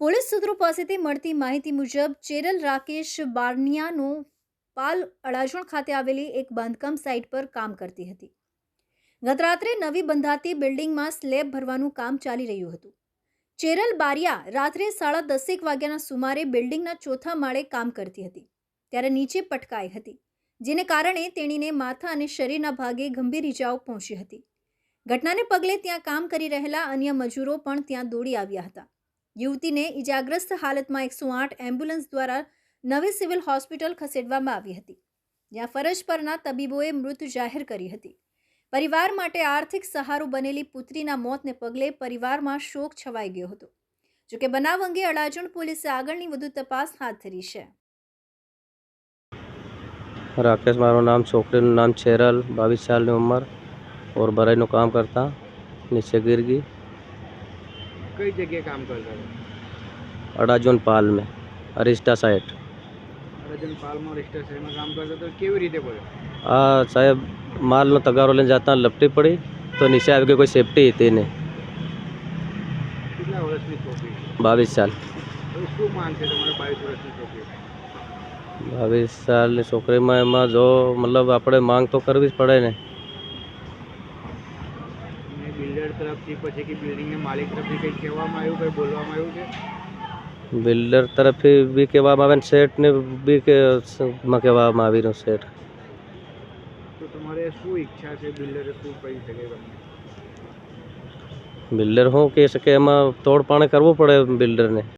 Police સૂત્રો પાસેથી મળતી માહિતી મુજબ, ચેરલ રાકેશ બારનિયાનો પાલ અડાજણ ખાતે આવેલી એક બાંધકામ સાઇટ પર કામ કરતી હતી. ગત રાત્રે નવી બંધાતી બિલ્ડિંગમાં સ્લેબ ભરવાનું કામ ચાલી રહ્યું હતું. ચેરલ બારિયા રાત્રે સાડા દસેક વાગ્યાના સુમારે બિલ્ડિંગના ચોથા માળે કામ કરતી હતી, ત્યારે નીચે પટકાઈ હતી, જેને કારણે તેણીને માથા અને શરીરના ભાગે ગંભીર ઇજાઓ પહોંચી હતી. ઘટનાને પગલે ત્યાં કામ કરી રહેલા અન્ય મજૂરો પણ ત્યાં દોડી આવ્યા હતા. યુવતીને ઇજાગ્રસ્ત હાલતમાં એકસો આઠ એમ્બ્યુલન્સ દ્વારા નવી સિવિલ હોસ્પિટલ ખસેડવામાં આવી હતી, જ્યાં ફરજ પરના તબીબોએ મૃત જાહેર કરી હતી. પરિવાર માટે આર્થિક સહારો બનેલી પુત્રીના મોતને પગલે પરિવારમાં શોક છવાઈ ગયો હતો. જોકે બનાવ અંગે અડાજણ પોલીસે આગળની વધુ તપાસ હાથ ધરી છે. રાકેશ, મારું નામ છોકરીનું નામ છેરલ, બાવીસ સાલની ઉંમર, ઓર ભરાઈનું કામ કરતા, નીચે ગીર ગઈ કઈ જગ્યાએ કામ કરતા હતા? અડાજોન પાલ મેં અરિસ્ટા સાइट રજન પાલમાં રજિસ્ટ્રેશનમાં કામ કરતા તો કેવી રીતે પડ્યો આ સાહેબ માલનો તગારો લઈને જતા લપટી પડી તો નીચે આવી ગઈ કોઈ સેફટી હતી નહીં. કેટલા વર્ષની છોકરી? બાવીસ સાલ. શું માંગ છે તમારે બાવીસ વર્ષની છોકરી? બાવીસ સાલની છોકરીમાં એમાં જો મતલબ આપણે માંગ તો કરવી જ પડે ને અને બિલ્ડર તરફથી પછી કે બિલ્ડિંગના માલિક તરફથી કંઈ કહેવામાં આવ્યું કંઈ બોલવામાં આવ્યું છે? બિલ્ડર તરફથી બી કહેવામાં આવે ને શેઠને બી કહેવામાં આવી રહ્યું શેઠ. તો તમારે શું ઈચ્છા છે બિલ્ડરે શું કહી શકે તમને? બિલ્ડર શું કહી શકે એમાં તોડ પાણી કરવું પડે બિલ્ડરને.